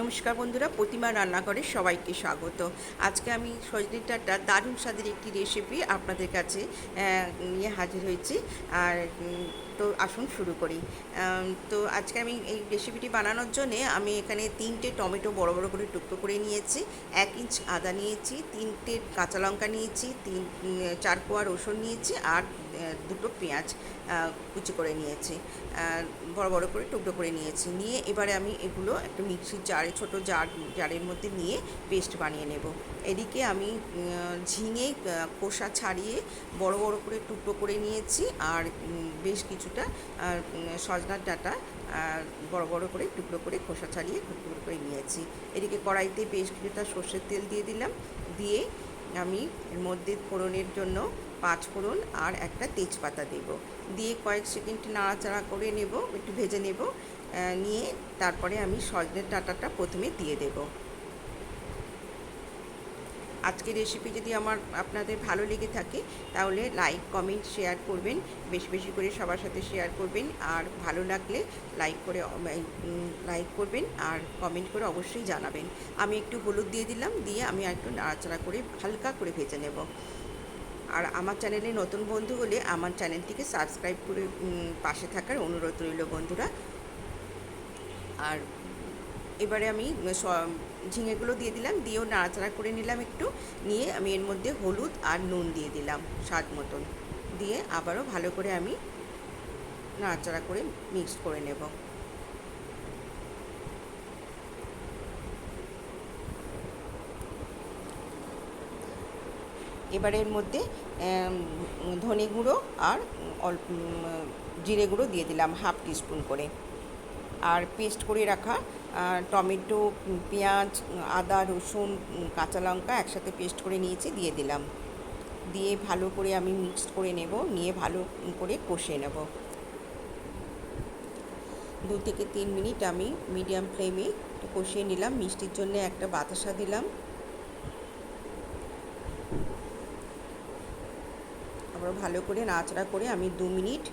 নমস্কার বন্ধুরা, প্রতিমা রান্নাঘরে সবাইকে স্বাগত। আজকে আমি সজনে ডাঁটা দারুণ স্বাদের একটি রেসিপি আপনাদের কাছে নিয়ে হাজির হয়েছি। আর তো আসুন শুরু করি। তো আজকে আমি এই রেসিপিটি বানানোর জন্যে আমি এখানে তিনটে টমেটো বড় বড় করে টুকরো করে নিয়েছি, এক ইঞ্চ আদা নিয়েছি, তিনটে কাঁচা লঙ্কা নিয়েছি, তিন চার কোয়া রসুন নিয়েছি আর দুটো পেঁয়াজ কুচি করে নিয়েছি। বড় বড় করে টুকরো করে নিয়েছি। নিয়ে এবারে আমি এগুলো একটা মিক্সির জারে ছোট জার, জারের মধ্যে নিয়ে পেস্ট বানিয়ে নেব। এদিকে আমি ঝিঙে খোসা ছাড়িয়ে বড় বড় করে টুকরো করে নিয়েছি আর বেশ কিছুটা সজনার ডাঁটা বড় বড় করে টুকরো করে খোসা ছাড়িয়ে টুকরো করে নিয়েছি। এদিকে কড়াইতে বেশ কিছুটা সর্ষের তেল দিয়ে দিলাম। দিয়ে আমি এর মধ্যে ফোড়নের জন্য পাঁচ ফোড়ন আর একটা তেজপাতা দেব। দিয়ে কয়েক সেকেন্ড নাড়াচাড়া করে নেব, একটু ভেজে নেব। নিয়ে তারপরে আমি সজনের ডাঁটাটা প্রথমে দিয়ে দেব। আজকের রেসিপি যদি আমার আপনাদের ভালো লেগে থাকে, তাহলে লাইক কমেন্ট শেয়ার করবেন। বেশি বেশি করে সবার সাথে শেয়ার করবেন। আর ভালো লাগলে লাইক করে লাইক করবেন। আর কমেন্ট করে অবশ্যই জানাবেন। আমি একটু হলুদ দিয়ে দিলাম, দিয়ে আমি একটু নাড়াচাড়া করে হালকা করে ভেজে নেব। আর আমার চ্যানেলে নতুন বন্ধু হলে আমার চ্যানেলটিকে সাবস্ক্রাইব করে পাশে থাকার অনুরোধ রইল বন্ধুরা। আর এবারে আমি ঝিঙেগুলো দিয়ে দিলাম, দিয়েও নাড়াচাড়া করে নিলাম একটু। নিয়ে আমি এর মধ্যে হলুদ আর নুন দিয়ে দিলাম স্বাদ মতন। দিয়ে আবারও ভালো করে আমি নাড়াচাড়া করে মিক্স করে নেব। এবারে এর মধ্যে ধনে গুঁড়ো আর অল্প জিরে গুঁড়ো দিয়ে দিলাম হাফ টিস্পুন করে। আর পেস্ট করে রাখা টমেটো, পেঁয়াজ, আদা, রসুন, কাঁচা লঙ্কা একসাথে পেস্ট করে নিয়েছি, দিয়ে দিলাম। দিয়ে ভালো করে আমি মিক্সড করে নেব, নিয়ে ভালো করে কষিয়ে নেব। দু থেকে তিন মিনিট আমি মিডিয়াম ফ্লেমে কষিয়ে নিলাম, মিষ্টির জন্য একটা বাতাসা দিলাম। আবার ভালো করে নাচড়া করে আমি দু মিনিট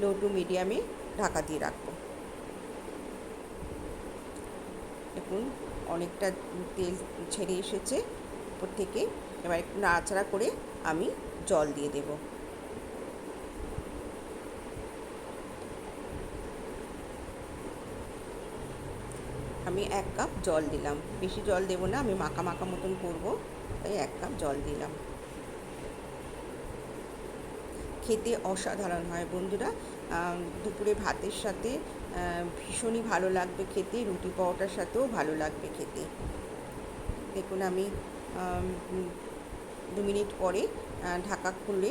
লো টু মিডিয়ামে ঢাকা দিয়ে রাখব। দেখুন, অনেকটা তেল ছেড়ে এসেছে উপর থেকে। এবার একটু নাড়াচাড়া করে আমি জল দিয়ে দেব। আমি এক কাপ জল দিলাম। বেশি জল দেবো না, আমি মাখা মাখা মতন করব, তাই এক কাপ জল দিলাম। খেতে অসাধারণ হয় বন্ধুরা। দুপুরে ভাতের সাথে ভীষণই ভালো লাগবে খেতে, রুটি পরোটার সাথেও ভালো লাগবে খেতে। দেখুন আমি দু মিনিট পরে ঢাকা খুলে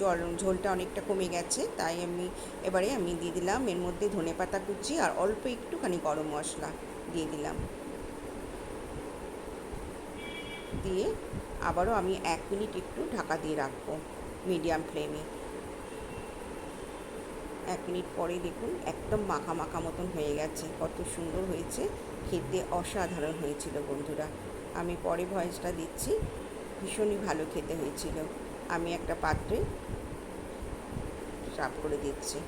জল, ঝোলটা অনেকটা কমে গেছে, তাই আমি এবারে আমি দিয়ে দিলাম, এর মধ্যে ধনে পাতা কুচি আর অল্প একটুখানি গরম মশলা দিয়ে দিলাম। দিয়ে আবারও আমি এক মিনিট একটু ঢাকা দিয়ে রাখব, মিডিয়াম ফ্লেমে। এক মিনিট পরে দেখুন একদম মাখা মাখা মতন হয়ে গেছে। কত সুন্দর হয়েছে। খেতে অসাধারণ হয়েছিল বন্ধুরা। আমি পরে ভয়েসটা দিচ্ছি। ভীষণই ভালো খেতে হয়েছিল। আমি একটা পাত্রে সাফ করে দিচ্ছি।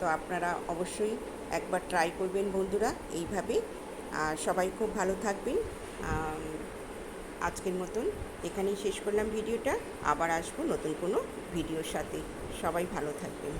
তো আপনারা অবশ্যই একবার ট্রাই করবেন বন্ধুরা এইভাবে। আর সবাই খুব ভালো থাকবেন। আজকের মতন এখানেই শেষ করলাম ভিডিওটা। আবার আসব নতুন কোনো ভিডিওর সাথে। সবাই ভালো থাকবেন।